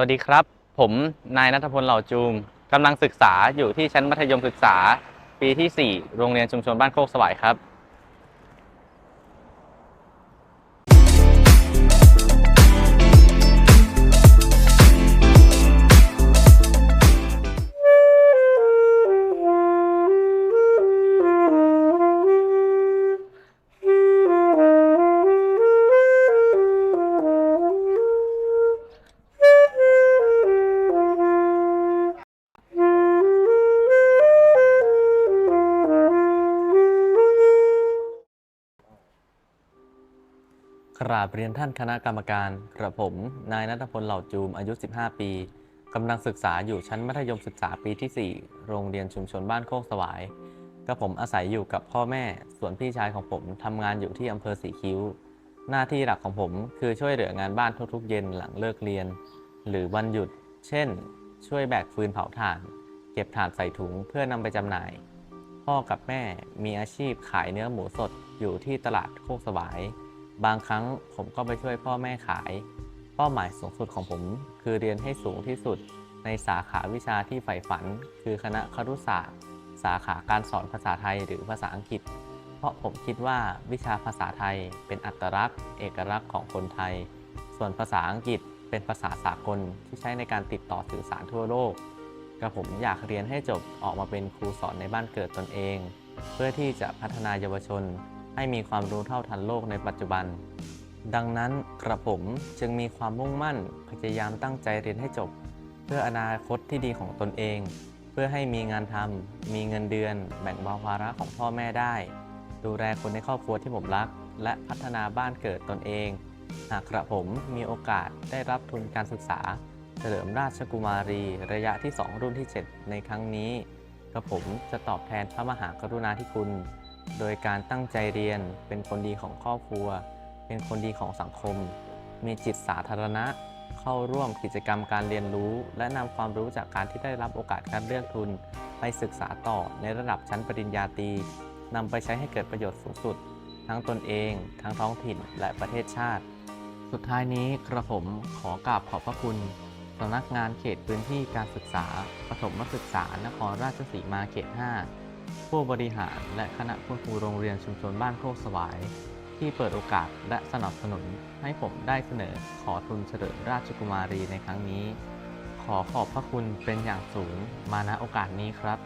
วัสดีครับ ผมนายนัทพลเหล่าจูมกำลังศึกษาอยู่ที่ชั้นมัธยมศึกษา ปีที่ 4 โรงเรียนชุมชนบ้านโคกสวายครับ กราบเรียนท่านคณะกรรมการกระผม นายนัทพลเหล่าจูม อายุ 15 ปีกำลังศึกษาอยู่ชั้นมัธยมศึกษาปีที่ 4 โรงเรียนชุมชนบ้านโคกสวายกระผมอาศัยอยู่กับพ่อแม่ ส่วนพี่ชายของผมทำงานอยู่ที่อำเภอสีคิ้ว หน้าที่หลักของผมคือช่วยเหลืองานบ้านทุกๆ เย็นหลังเลิกเรียน หรือวันหยุด เช่น ช่วยแบกฟืนเผาถ่าน เก็บถ่านใส่ถุงเพื่อนำไปจำหน่าย พ่อกับแม่มีอาชีพขายเนื้อหมูสดอยู่ที่ตลาดโคกสวาย บางครั้งผมก็ไปช่วยพ่อแม่ขาย เป้าหมายสูงสุดของผม คือเรียนให้สูงที่สุด ในสาขาวิชาที่ใฝ่ฝัน คือคณะครุศาสตร์ สาขาการสอนภาษาไทยหรือภาษาอังกฤษ เพราะผมคิดว่าวิชาภาษาไทยเป็นอัตลักษณ์ เอกลักษณ์ของคนไทย ส่วนภาษาอังกฤษเป็นภาษาสากลที่ใช้ในการติดต่อสื่อสารทั่วโลกกระผมอยากเรียนให้จบออกมาเป็นครูสอนในบ้านเกิดตนเอง เพื่อที่จะพัฒนาเยาวชน ให้มีความรู้เท่าทันโลกในปัจจุบัน ดังนั้นกระผมจึงมีความมุ่งมั่นพยายามตั้งใจเรียนให้จบ เพื่ออนาคตที่ดีของตนเอง เพื่อให้มีงานทำมีเงินเดือน แบ่งเบาภาระของพ่อแม่ได้ ดูแลคนในครอบครัวที่ผมรัก และพัฒนาบ้านเกิดตนเอง หากกระผมมีโอกาสได้รับทุนการศึกษา เฉลิมราชกุมารี ระยะที่ 2 รุ่นที่ 7 ในครั้งนี้กระผมจะตอบแทนพระมหากรุณาธิคุณ โดยการตั้งใจเรียน เป็นคนดีของครอบครัว เป็นคนดีของสังคม มีจิตสาธารณะ เข้าร่วมกิจกรรมการเรียนรู้ และนำความรู้จากการที่ได้รับโอกาสการเลือกทุน ไปศึกษาต่อในระดับชั้นปริญญาตรีนำไปใช้ให้เกิดประโยชน์สูงสุด ทั้งตนเอง ทั้งท้องถิ่นและประเทศชาติ สุดท้ายนี้กระผมขอกราบขอบพระคุณสำนักงานเขตพื้นที่การศึกษาปฐมศึกษานครราชสีมาเขต 5 ผู้บริหารและคณะคุณครูโรงเรียนชุมชนบ้านโคกสวาย ที่เปิดโอกาสและสนับสนุนให้ผมได้เสนอขอทุนเฉลิมราชกุมารีในครั้งนี้ ขอขอบพระคุณเป็นอย่างสูงมาณโอกาสนี้ครับ